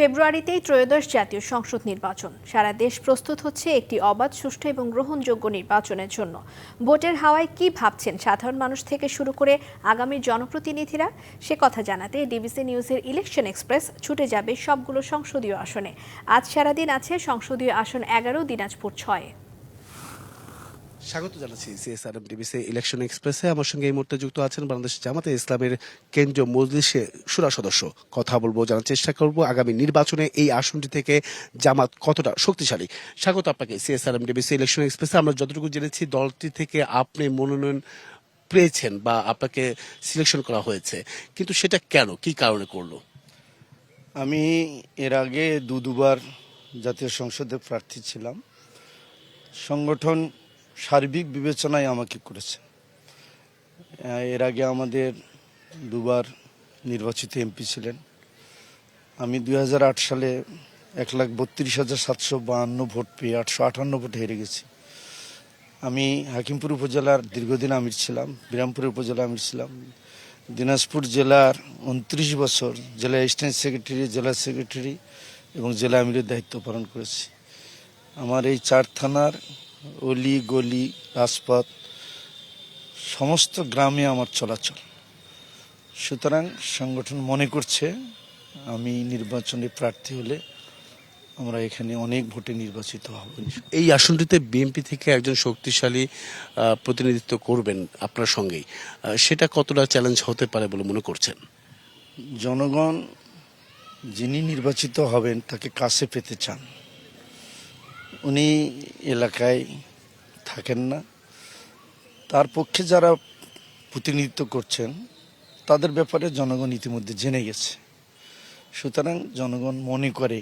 ফেব্রুয়ারিতেই ত্রয়োদশ জাতীয় সংসদ নির্বাচন। সারা দেশ প্রস্তুত হচ্ছে একটি অবাধ, সুষ্ঠু এবং গ্রহণযোগ্য নির্বাচনের জন্য। ভোটের হাওয়ায় কি ভাবছেন সাধারণ মানুষ থেকে শুরু করে আগামী জনপ্রতিনিধিরা? সে কথা জানাতে ডিবিসি নিউজের ইলেকশন এক্সপ্রেস ছুটে যাবে সবগুলো সংসদীয় আসনে। আজ সারাদিন আছে সংসদীয় আসন এগারো, দিনাজপুর ছয়। স্বাগত জানাচ্ছি সিএসআরএম টিভিসি ইলেকশন এক্সপ্রেসে আমার সঙ্গে এই মুহূর্তে যুক্ত আছেন বাংলাদেশ জামাতে ইসলামের কেন্দ্রীয় মজলিসে সুরা সদস্য। কথা বলব, জানার চেষ্টা করব। আগামী নির্বাচনে এই আসনটি থেকে জামাত কতটা শক্তিশালী? স্বাগত আপনাকে সিএসআরএম টিভিসি ইলেকশন এক্সপ্রেসে আমরা যতটুকু জেনেছি, দলটি থেকে আপনি মনোনয়ন পেয়েছেন বা আপনাকে সিলেকশন করা হয়েছে। কিন্তু সেটা কেন? কি কারণে করল? আমি এর আগে দু দুবার জাতীয় সংসদে প্রার্থী ছিলাম। সংগঠন সার্বিক বিবেচনায় আমাকে করেছে এর আগে আমাদের দুবার নির্বাচিত এমপি ছিলেন। আমি দু হাজার আট সালে এক লাখ বত্রিশ হাজার সাতশো বাহান্ন ভোট পেয়ে আটশো আটান্ন ভোটে হেরে গেছি। আমি হাকিমপুর উপজেলার দীর্ঘদিন আমির ছিলাম, বিরামপুর উপজেলা আমির ছিলাম। দিনাজপুর জেলার উনত্রিশ বছর জেলা অ্যাসিস্ট্যান্ট সেক্রেটারি জেলা সেক্রেটারি এবং জেলা আমিরের দায়িত্ব পালন করেছি। আমার এই চার থানার অলি গলি রাজপথ সমস্ত গ্রামে আমার চলাচল। সুতরাং সংগঠন মনে করছে আমি নির্বাচনে প্রার্থী হলে আমরা এখানে অনেক ভোটে নির্বাচিত হব। এই আসনটিতে বিএনপি থেকে একজন শক্তিশালী প্রতিনিধিত্ব করবেন আপনার সঙ্গেই। সেটা কতটা চ্যালেঞ্জ হতে পারে বলে মনে করছেন? জনগণ যিনি নির্বাচিত হবেন তাকে কাছে পেতে চান। উনি এলাকায় থাকেন না। তার পক্ষে যারা প্রতিনিধিত্ব করছেন, তাদের ব্যাপারে জনগণ ইতিমধ্যে জেনে গেছে। সুতরাং জনগণ মনে করে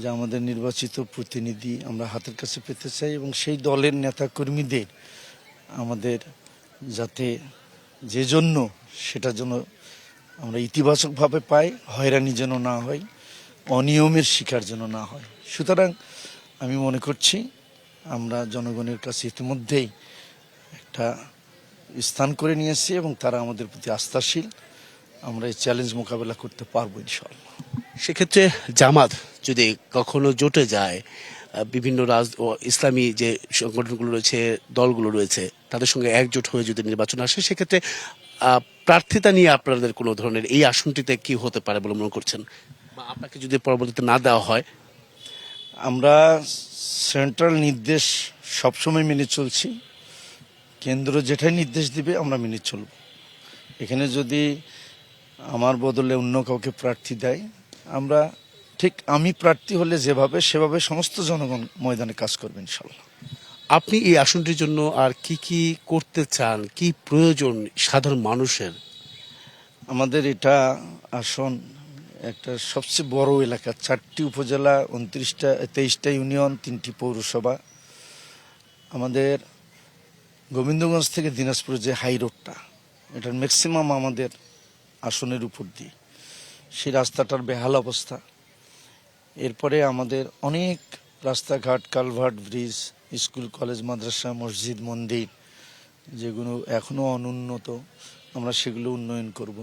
যে আমাদের নির্বাচিত প্রতিনিধি আমরা হাতের কাছে পেতে চাই এবং সেই দলের নেতা কর্মীদের আমাদের যাতে যে জন্য সেটা যেন আমরা ইতিবাচকভাবে পাই, হয়রানি যেন না হয়, অনিয়মের শিকার যেন না হয়। সুতরাং আমি মনে করছি আমরা জনগণের কাছে ইতিমধ্যেই একটা স্থান করে নিয়েছি এবং তারা আমাদের প্রতি আস্থাশীল। আমরা এই চ্যালেঞ্জ মোকাবেলা করতে পারব ইনশাল্লাহ সেক্ষেত্রে জামাত যদি কখনো জোটে যায় বিভিন্ন রাজ ইসলামী যে সংগঠনগুলো রয়েছে, দলগুলো রয়েছে, তাদের সঙ্গে একজোট হয়ে যদি নির্বাচন আসে, সেক্ষেত্রে প্রার্থিতা নিয়ে আপনাদের কোনো ধরনের এই আসনটিতে কি হতে পারে বলে মনে করছেন? বা আপনাকে যদি পরবর্তীতে না দেওয়া হয় আমরা সেন্ট্রাল নির্দেশ সবসময় মেনে চলছি। কেন্দ্র যেটাই নির্দেশ দিবে আমরা মেনে চলব। এখানে যদি আমার বদলে অন্য কাউকে প্রার্থী দেয় আমরা ঠিক আমি প্রার্থী হলে যেভাবে সেভাবে সমস্ত জনগণ ময়দানে কাজ করবে ইনশাল্লাহ আপনি এই আসনটির জন্য আর কি কি করতে চান? কি প্রয়োজন সাধারণ মানুষের? আমাদের এটা আসন একটা সবচেয়ে বড় এলাকা, চারটি উপজেলা, উনত্রিশটা, তেইশটা ইউনিয়ন, তিনটি পৌরসভা। আমাদের গোবিন্দগঞ্জ থেকে দিনাজপুর যে হাই রোডটা, এটার ম্যাক্সিমাম আমাদের আসনের উপর দিয়ে। সেই রাস্তাটার বেহাল অবস্থা। এরপরে আমাদের অনেক রাস্তাঘাট, কালভার্ট ব্রিজ, স্কুল, কলেজ, মাদ্রাসা, মসজিদ, মন্দির, যেগুলো এখনও অনুন্নত, আমরা সেগুলো উন্নয়ন করব।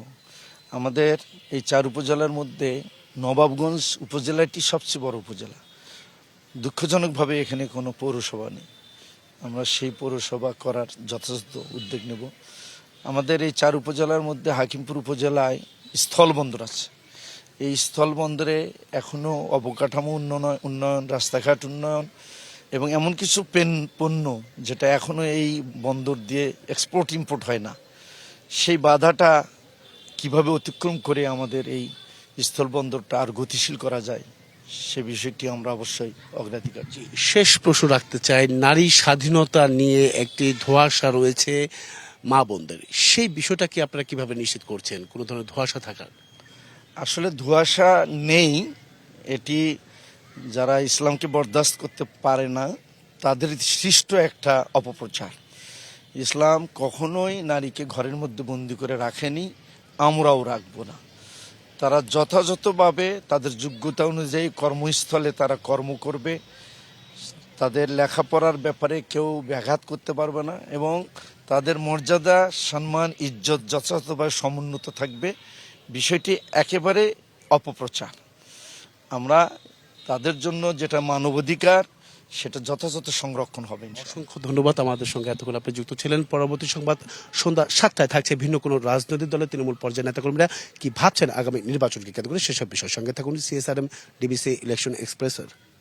আমাদের এই চার উপজেলার মধ্যে নবাবগঞ্জ উপজেলাটি সবচেয়ে বড় উপজেলা। দুঃখজনকভাবে এখানে কোনো পৌরসভা নেই। আমরা সেই পৌরসভা করার যথাযথ উদ্যোগ নেব। আমাদের এই চার উপজেলার মধ্যে হাকিমপুর উপজেলায় স্থলবন্দর আছে। এই স্থলবন্দরে এখনও অবকাঠামো উন্নয়ন উন্নয়ন, রাস্তাঘাট উন্নয়ন এবং এমন কিছু পেন পণ্য যেটা এখনও এই বন্দর দিয়ে এক্সপোর্ট ইম্পোর্ট হয় না। সেই বাধাটা কীভাবে অতিক্রম করে আমাদের এই স্থলবন্দরটা আর গতিশীল করা যায় সে বিষয়টি আমরা অবশ্যই অগ্রাধিকার শেষ প্রশ্ন রাখতে চাই নারী স্বাধীনতা নিয়ে একটি ধোঁয়াশা রয়েছে মা বোনদের। সেই বিষয়টা কি আপনারা কীভাবে নিশ্চিত করছেন? কোনো ধরনের ধোঁয়াশা থাকার? আসলে ধোঁয়াশা নেই এটি যারা ইসলামকে বরদাস্ত করতে পারে না তাদের সৃষ্ট একটা অপপ্রচার। ইসলাম কখনোই নারীকে ঘরের মধ্যে বন্দি করে রাখেনি আমরাও রাখব না। তারা যথাযথভাবে তাদের যোগ্যতা অনুযায়ী কর্মস্থলে তারা কর্ম করবে। তাদের লেখাপড়ার ব্যাপারে কেউ ব্যাঘাত করতে পারবে না এবং তাদের মর্যাদা, সম্মান, ইজ্জত যথাযথভাবে সমুন্নত থাকবে। বিষয়টি একেবারে অপপ্রচার। আমরা তাদের জন্য যেটা মানবাধিকার সেটা যথাযথ সংরক্ষণ হবে অসংখ্য ধন্যবাদ আমাদের সঙ্গে এতক্ষণ আপনি যুক্ত ছিলেন। পরবর্তী সংবাদ সন্ধ্যা সাতটায় থাকছে ভিন্ন কোনো রাজনৈতিক দলের তৃণমূল পর্যায়ের নেতাকর্মীরা কি ভাবছেন আগামী নির্বাচনকে কেন্দ্র করে সেসব বিষয় সঙ্গে থাকুন। সিএসআরএম ডিবিসি ইলেকশন এক্সপ্রেসের